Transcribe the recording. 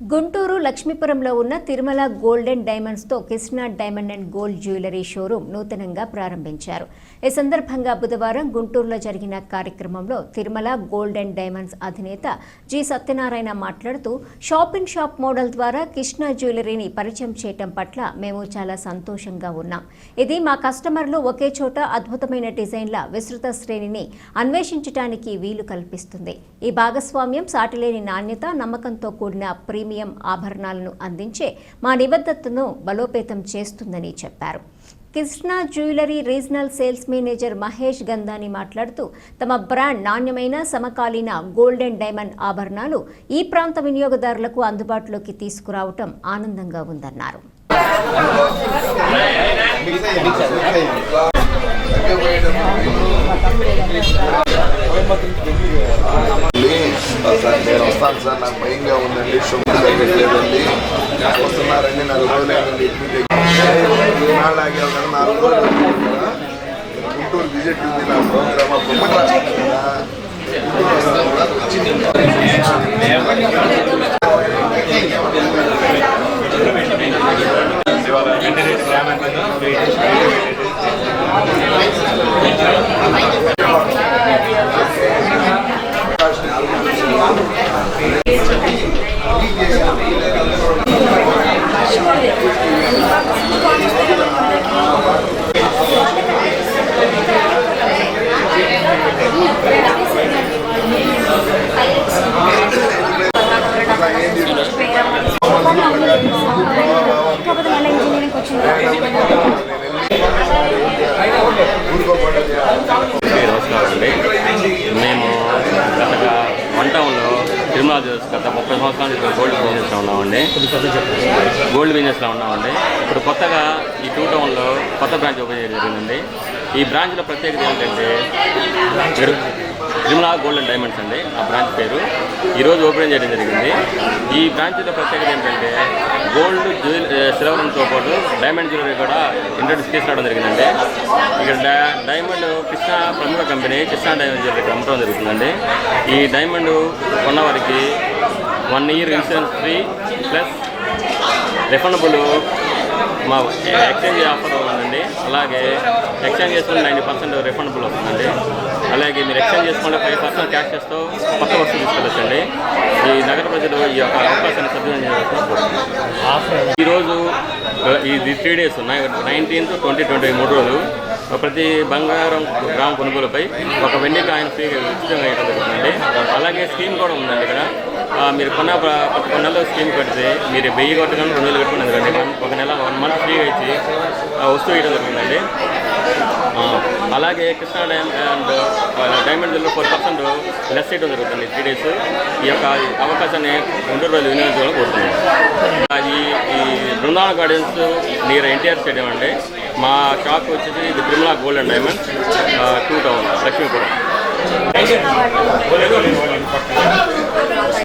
గుంటూరు లక్ష్మీపురంలో ఉన్న Tirumala gold and డైమండ్స్తో Krishna diamond and gold jewellery showroom నూతనంగా ప్రారంభించారు. ఈ సందర్భంగా బుధవారం గుంటూరులో జరిగిన కార్యక్రమంలో తిరుమల గోల్డ్ అండ్ డైమండ్స్ అధినేత జి సత్యనారాయణ మాట్లాడుతూ షాప్ ఇన్ షాప్ మోడల్ ద్వారా కృష్ణా జ్యువెలరీని పరిచయం చేయటం పట్ల మేము చాలా సంతోషంగా ఉన్నాం. ఇది మా కస్టమర్లు ఒకే చోట అద్భుతమైన డిజైన్ల విస్తృత శ్రేణిని అన్వేషించడానికి వీలు కల్పిస్తుంది. ఈ భాగస్వామ్యం సాటిలేని నాణ్యత నమ్మకంతో కూడిన ప్రీమియం ఆభరణాలను అందించే మా నిబద్ధతను బలోపేతం చేస్తుందని చెప్పారు. Krishna jewellery regional sales manager Mahesh Gandhani మాట్లాడుతూ తమ బ్రాండ్ నాణ్యమైన సమకాలీన గోల్డ్ అండ్ డైమండ్ ఆభరణాలు ఈ ప్రాంత వినియోగదారులకు అందుబాటులోకి తీసుకురావటం ఆనందంగా ఉందన్నారు. సార్ నేను వస్తాను సార్ నాకు భయంగా ఉందండి షుగర్ తగ్గట్లేదండి వస్తున్నారండి నాలుగు నాలుగు రోజులు గుంటూరు విజిట్ ఉంది నా ప్రోగ్రామ్ అప్పుడు గుంటూరు వస్తాను కూడా వచ్చింది అందరికీ నమస్కారం అండి మేము గతగా వన్ టౌన్లో తిరుమల జ్యువెల్స్ గత ముప్పై సంవత్సరాల నుంచి గోల్డ్ బిజినెస్లో ఉన్నామండి. గోల్డ్ బిజినెస్లో ఉన్నామండి. ఇప్పుడు కొత్తగా ఈ టూ టౌన్లో కొత్త బ్రాంచ్ ఓపెన్ చేయడం జరిగిందండి. ఈ బ్రాంచ్లో ప్రత్యేకత ఏంటంటే తిరుమల గోల్డ్ అండ్ డైమండ్స్ అండి. ఆ బ్రాంచ్ పేరు. ఈరోజు ఓపెన్ చేయడం జరిగింది. ఈ బ్రాంచ్లో ప్రత్యేకత ఏంటంటే గోల్డ్ జ్యువెల్ సిల్వర్తో పాటు డైమండ్ జ్యువెలరీ కూడా ఇంట్రడ్యూస్ తీసుకురావడం జరిగిందండి. ఇక్కడ డై- డైమండ్ కృష్ణా ప్రముఖ కంపెనీ కృష్ణా డైమండ్ జ్యువెలరీ ఇక్కడ అమ్మటం జరుగుతుందండి. ఈ diamond కొన్నవారికి one year insurance free plus refundable మా ఎక్స్చేంజ్ ఆఫర్ ఉందండి. అలాగే ఎక్స్చేంజ్ చేసుకుని నైంటీ పర్సెంట్ రిఫండబుల్ వస్తుందండి. అలాగే మీరు ఎక్స్చేంజ్ చేసుకుంటే ఫైవ్ పర్సెంట్ క్యాష్ చేస్తూ కొత్త వస్తువు తీసుకెళ్ళొచ్చండి. ఈ నగర ప్రజలు ఈ యొక్క అవకాశాన్ని సద్వినియోగం ఈరోజు ఇది three days nineteenth twenty twenty మూడు రోజులు ప్రతి బంగారం గ్రామ కొనుగోలుపై ఒక వెండి కాయిన్ ఫ్రీగా ఉచితంగా ఇవ్వడం జరుగుతుందండి. అలాగే స్కీమ్ కూడా ఉందండి ఇక్కడ. మీరు కొన్న ప్రతి కొన్ని నెలలో స్కీమ్ కడితే మీరు వెయ్యి కొట్టగానే రెండు వేలు కట్టుకుని ఎందుకండి ఒక నెల వన్ మంత్ ఫ్రీగా ఇచ్చి ఆ వస్తువు ఇవ్వడం జరుగుతుందండి. అలాగే Krishna dam and diamond four percent less చేయడం జరుగుతుంది త్రీ డేస్. ఈ యొక్క అవకాశాన్ని రెండు రోజులు వినియోగించాలని కోరుతున్నాను. ఈ ఈ Brindavan gardens near NTR stadium అండి. మా షాప్ వచ్చేసి ఇది Tirumala gold and diamond two town Lakshmipuram.